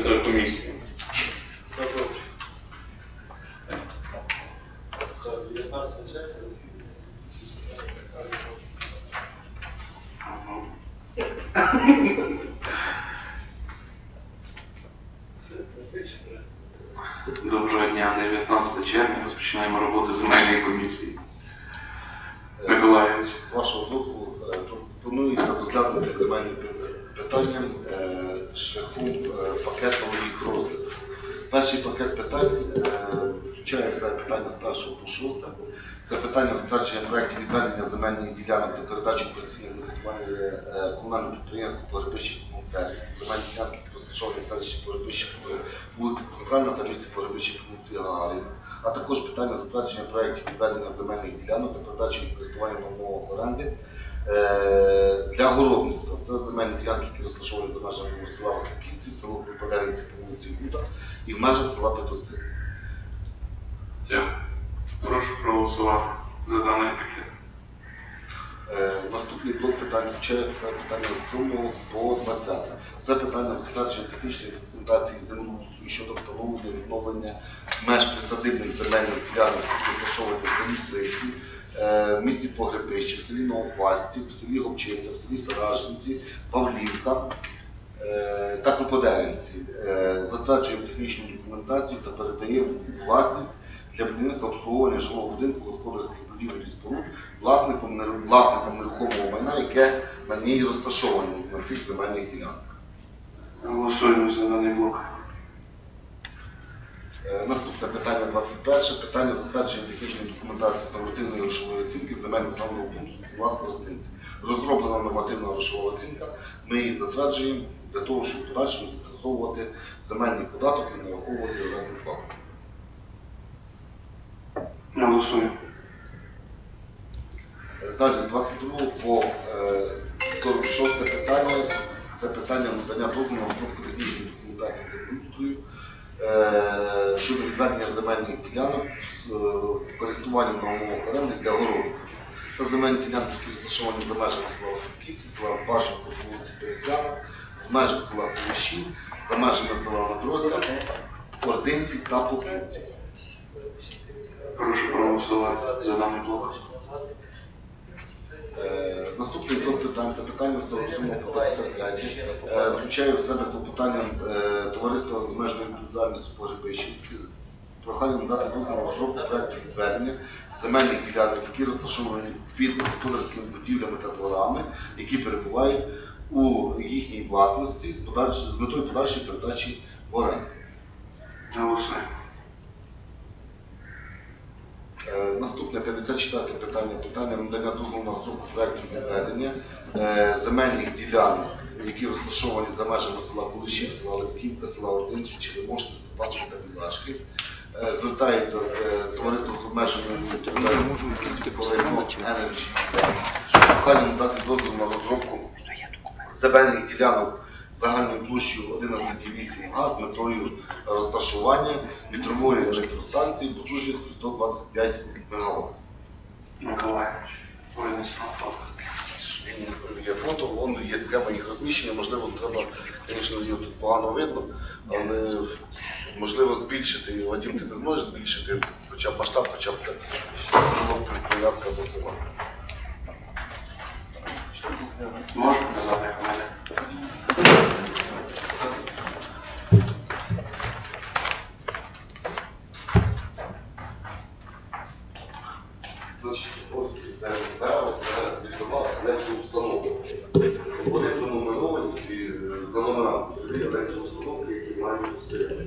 комісія. Ага. Доброго дня, 19 червня розпочинаємо роботу земельної комісії. Миколаївич. З вашого дозволу е, пропонується розглянути земельні питання е, шляхом е, пакетного їх розгляду. Перший пакет питань е, включає все питання з першого по шосте. Це питання затвердження проєктів відведення земельних ділянок та передачі постійне користування е, комунального підприємства Погребище Комунсервіс. Земельні ділянки розташовані в селищі Погребище вулиці Центральна та місті Погребище по вулиці Гагаріна а також питання затвердження проєктів відведення земельних ділянок та передачі користування умовах оренди е, для городництва. Це земельні ділянки, які розташовані за межами села Васильківці, село Припадерівці по вулиці Гута і в межах села Петоси. Дякую. Прошу проголосувати за даний пакет. Е, Наступний блок питань включає це питання з 7 по 20. Це питання затвердження технічної документації землеустрою щодо встановлення відновлення меж присадибних земельних ділянок, які розташовані в селі Плиські, е, в місті Погребище, в селі Новофасті, в селі Говчиця, в селі Саражинці, Павлівка е, та Кроподеринці. Е, Затверджуємо технічну документацію та передаємо власність для будівництва обслуговування жилого будинку господарських будівель і споруд власником нерухомого майна, яке на ній розташоване на цих земельних ділянках. Голосуємо за даний блок. Е, Наступне питання 21. Питання затвердження технічної документації з нормативної грошової оцінки земельних населеного пункту власної гостинці. Розроблена нормативна грошова оцінка. Ми її затверджуємо для того, щоб подальшому застосовувати земельний податок і нараховувати орендну плату. Голосуємо. Е, Далі з 22 по е, 46 питання. Це питання надання дозволу на розробку технічної документації землеустрою е, щодо відведення земельних ділянок е, користуванням на умовах оренди для городництва. Це земельні ділянки, які розташовані за межами села Васильківці, села Башенко, по вулиці Березяна, в межах села Полищі, за межами села Матрося, Ординці та Попівці. Прошу проголосувати за даний блок. Е, Наступний блок питань це питання 47 по 53. Е, Включає в себе клопотання е, товариства з обмеженою відповідальністю по Рибищі з проханням дати дозвіл на розробку проекту відведення земельних ділянок, які розташовані під господарськими будівлями та дворами, які перебувають у їхній власності з метою подальшої передачі в оренду. Голосуємо. Е, Наступне 54 питання. Питання надання дозволу на розробку проєктів відведення е, земельних ділянок, які розташовані за межами села Кулишів, села Левківка, села Ординці, Черемошки, Степанки та Білашки. Е, Звертається е, товариство з обмеженою відповідальністю Energy, щоб прохання надати дозвіл на розробку земельних ділянок загальною площею 11,8 га з метою розташування вітрової електростанції потужністю 125 МВт. Є фото, вон є схема їх розміщення, можливо, треба, звісно, її тут погано видно, але можливо збільшити. Вадим, ти не зможеш збільшити хоча б масштаб, хоча б так, прив'язка до села. Можу показати, як мене? Значить, ось дерево, це. Вони пронумеровані е, за номерами три електроустановки, які мають стояти.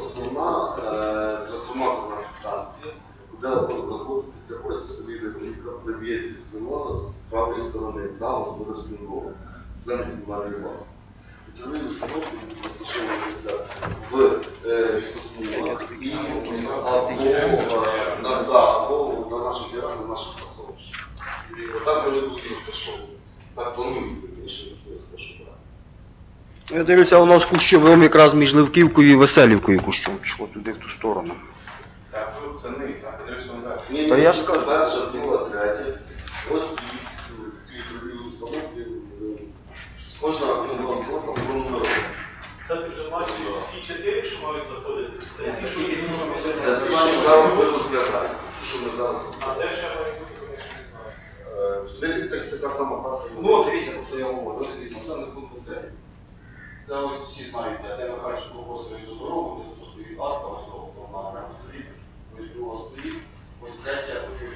Основна е, трансформаторна станція, де буде знаходитися ось в селі при з села з правої сторони за господарським двором, з землі комунальної власності. Вітрові установки розташовуватися в лісосмугах і або на, да, або на наших ділянках, на наших будуть розташовані. Так планується більше розташувати. Ну, Я дивлюся, воно з кущовим якраз між Левківкою і Веселівкою кущом пішло туди в ту сторону. Так, тут це низ, а. Ні, ні, я ж кажу. перша, друга, третя. Ось ці- вітрові установки. е, Кожна нова група пронумерована. Це ти вже бачиш всі чотири, що мають заходити? Це ці, що Тільки ми сьогодні Це ті, що зараз ми розглядаємо. Ті, що ми зараз А де ще має бути, конечно, не знаю. Е, В Свирівцях така сама дата. Ну, от дивіться, про що я говорю. От дивіться, населений пункт веселий. Це ось всі знають, де Михайлович попросив до дорогу, де тут стоїть арка, ось того, вона прямо стоїть, стоїть, третя, а потім.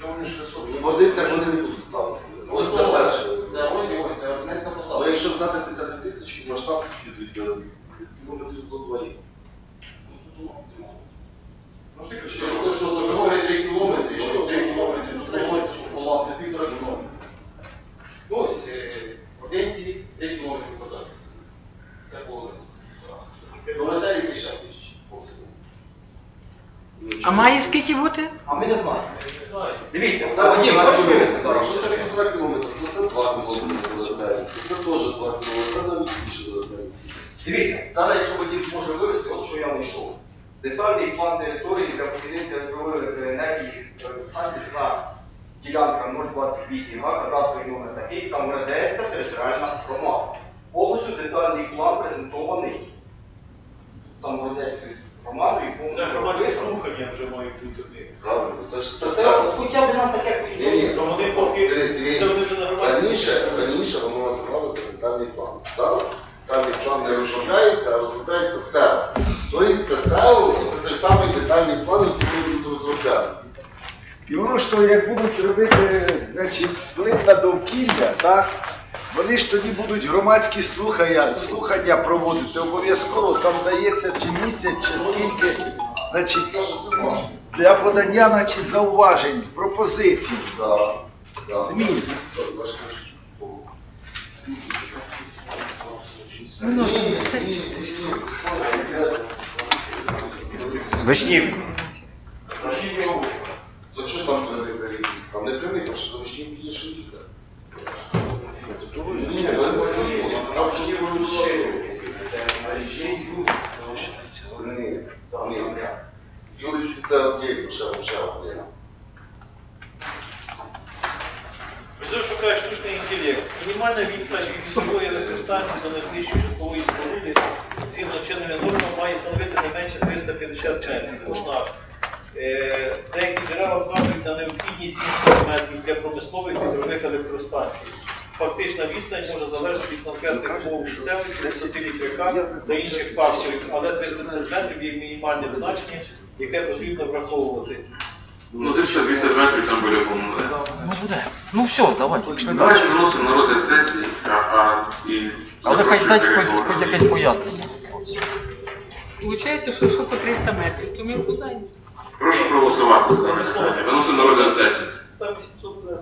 Ну, вони ж високі. Водиться вони не будуть ставити. Ось це перше. Це ось і ось, це Ординецька посадка. Але якщо знати 50 тисяч, масштаб звідти з кілометрів до двоє. Ну, що, що, що, що, що що, що, 3 що, що 3 що, до тримається, що пола, це півтора кілометра. Ну, ось, е, Ординці 3 кілометри позаду. Це половина. До веселі 50 тисяч. А має скільки бути? А ми не знаємо. Дивіться, Це Вадим, хочеш вивезти зараз? Що це півтора кілометра? Ну, Це 2 кілометри залишається. Це теж 2 кілометри. Це навіть більше залишається. Дивіться, зараз якщо Вадим зможе вивезти, от що я знайшов. Детальний план території для будівництва електрової електроенергії електростанції за ділянка 028 га, кадастровий номер такий, Саморадецька територіальна громада. Повністю детальний план презентований Самородецькою громадою. Це повністю громадське розписано. слухання вже мають бути. Правильно, це ж То це от хоча б нам таке Ні, ні. То вони поки Дивіться, це вони вже на громадські Раніше, раніше воно називалося детальний план. Зараз детальний план не розробляється, а розробляється СЕО. Тобто це СЕО, це той самий детальний план, який ми будемо розробляти. І воно що як будуть робити значить, вплив на довкілля, так? Вони ж тоді будуть громадські слухання, слухання проводити. Обов'язково там дається чи місяць, чи скільки, значить, для подання значить, зауважень, пропозицій, Да, да. змін. Виносимо на сесію. та й все. Вишнівка. За що ж там прямий переїзд? Там не прямий, тому що до є ще лікар. Отдельно, отдельно. Ось шукає штучний інтелект. Мінімальна відстань від військової електростанції до найближчої житлової споруди згідно чинними нормами має становити не менше 350 метрів. Можна. Е, Деякі джерела вказують на необхідність 700 метрів для промислових і дрових електростанцій. Фактична відстань може залежати від конкретних умов місцевості, висоти лісовика та інших факторів, але 350 метрів є мінімальним значенням, яке потрібно враховувати. Ну, десь 50 метрів там біля комуни. Ну буде. Ну все, давайте, пішли далі. Давайте виносимо на розгляд сесії, а, а і... Але хай дайте хоч, хоч якесь пояснення. Получається, що якщо по 300 метрів, то ми куди? Прошу проголосувати за дане питання. Виносимо на розгляд сесії. Там 800 буде.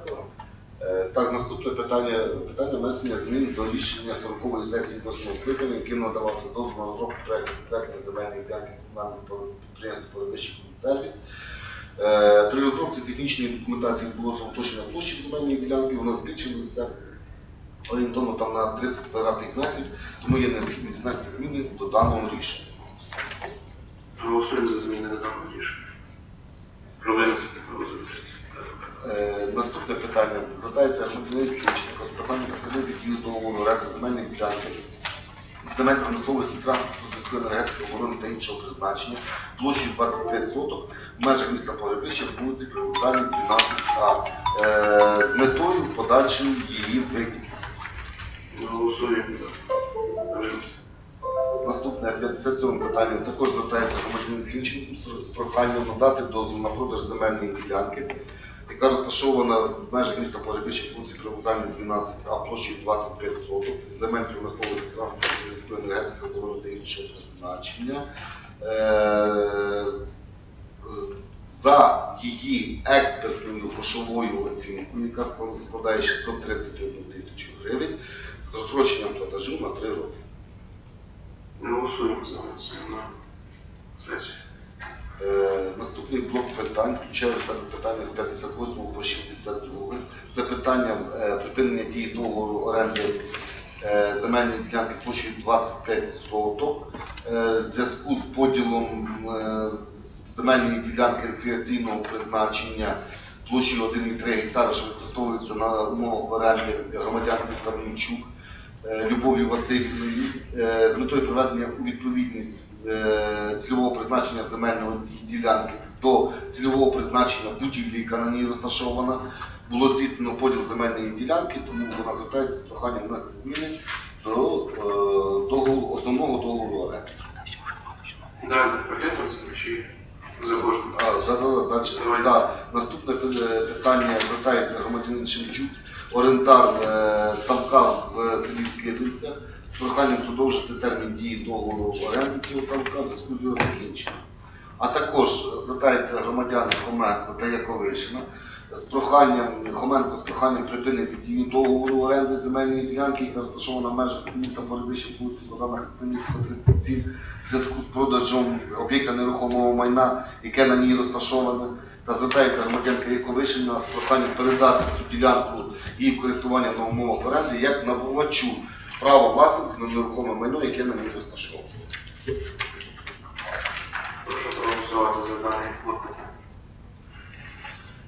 Е, Так, наступне питання, питання внесення змін до рішення 40-ї сесії 8 скликання, яким надавався дозвіл на розробку проекту проектної земельної ділянки комунального підприємства «Політичний сервіс». Е, При розробці технічної документації було уточнення площі земельної ділянки, вона збільшилася орієнтовно там на 30 квадратних метрів, тому є необхідність внести зміни до даного рішення. Голосуємо за зміни до даного рішення. Про винесення на розгляд сесії. Е, Наступне питання. Звертається з проханням припинити дію договору оренди земельних ділянки земель промисловості транспорту, зв'язку енергетики, оборони та іншого призначення площею 25 соток в межах міста Погребища в вулиці Привокзальній 12А е, з метою подальшої її викупу. Голосуємо. Наступне 57 питання також звертається громадянин з- з проханням надати дозвіл на продаж земельної ділянки, яка розташована в межах міста Погребище вулиці Привокзальній 12, а площею 25 соток, земель промисловості транспорту, зв'язку енергетики, оборони та іншого призначення. Е, За її експертною грошовою оцінкою, яка складає 631 тисячу гривень, з розстроченням платежу на 3 роки. Голосуємо за на сесію. Е, Наступний блок питань включає себе питання з 58 по 62. Це питання припинення дії договору оренди е, земельної ділянки площею 25 соток е, зв'язку з поділом земельної ділянки рекреаційного призначення площею 1,3 гектара, що використовується на умовах оренди громадян міста Мінчук. Е, Любов'ю Васильівною е, з метою приведення у відповідність е, цільового призначення земельної ділянки до цільового призначення будівлі, яка на ній розташована. Було здійснено поділ земельної ділянки, тому вона звертається з проханням внести зміни до договору, основного договору оренди. Далі. Наступне питання звертається громадянин Шемчук, орендар ставка в селі Скидниця з проханням продовжити термін дії договору оренди цього ставка в зв'язку з його закінченням. А також звертається громадяни Хоменко та Яковишина з проханням Хоменко з проханням припинити дію договору оренди земельної ділянки, яка розташована в межах міста Порубище, вулиці Богдана Хмельницького, 37, в зв'язку з продажем об'єкта нерухомого майна, яке на ній розташоване, та звертається громадянка Яковишина з проханням передати цю ділянку її користування на умовах оренди як набувачу права власності на нерухоме майно, яке на ній розташоване. Прошу проголосувати за даний блок питань.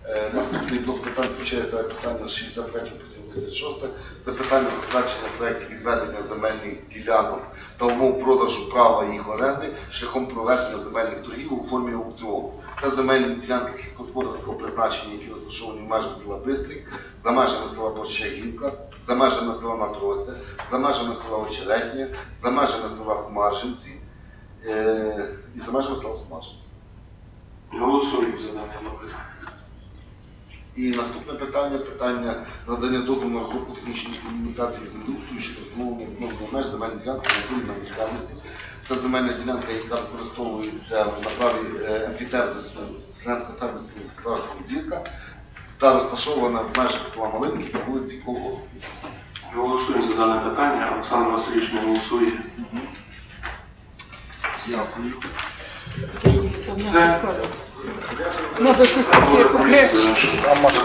Е, Наступний блок питань включає себе питання з 63 по 76. Це питання затвердження проєктів відведення земельних ділянок та умов продажу права їх оренди шляхом проведення земельних торгів у формі аукціону. Це земельні ділянки сільськогосподарського призначення, які розташовані в межах села Бистрик, за межами села Борщагівка, за межами села Матрося, за межами села Очеретня, за межами села Смаржинці е, і за межами села Смаржинці. Голосуємо за блок питань. І наступне питання питання надання дозволу на розробку технічної документації землеустрою щодо встановлення відновлення меж земельної ділянки на на місцевості. Це земельна ділянка, яка використовується на праві е, емфітевзису селянського фермерського господарства Дзірка та розташована в межах села Малинки на вулиці Колгоспі. Голосуємо за дане питання. Олександр Васильович не голосує. Дякую. Це Все. Надо щось таке покрепше. Там може.